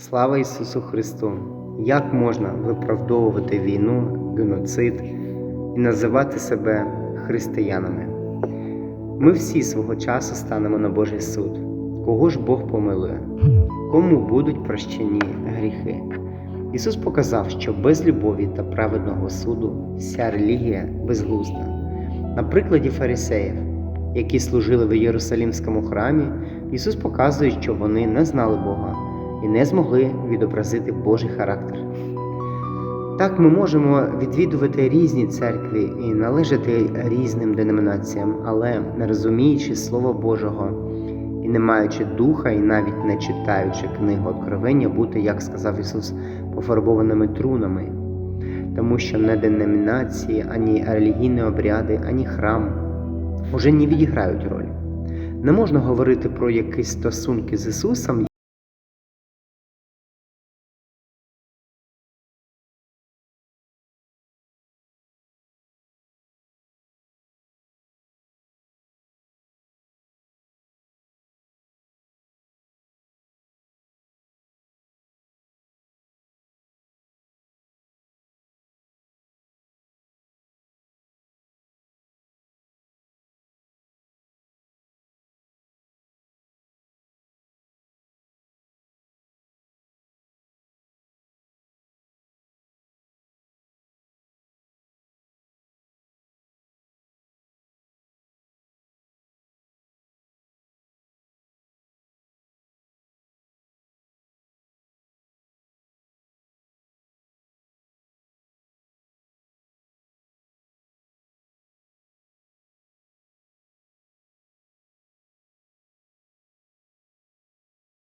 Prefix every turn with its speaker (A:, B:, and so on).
A: Слава Ісусу Христу! Як можна виправдовувати війну, геноцид і називати себе християнами? Ми всі свого часу станемо на Божий суд. Кого ж Бог помилує? Кому будуть прощені гріхи? Ісус показав, що без любові та праведного суду вся релігія безглузда. На прикладі фарисеїв, які служили в Єрусалімському храмі, Ісус показує, що вони не знали Бога і не змогли відобразити Божий характер. Так ми можемо відвідувати різні церкві і належати різним деномінаціям, але не розуміючи Слова Божого і не маючи духа, і навіть не читаючи книгу Откровення, бути, як сказав Ісус, пофарбованими трунами, тому що не деномінації, ані релігійні обряди, ані храм уже не відіграють роль. Не можна говорити про якісь стосунки з Ісусом,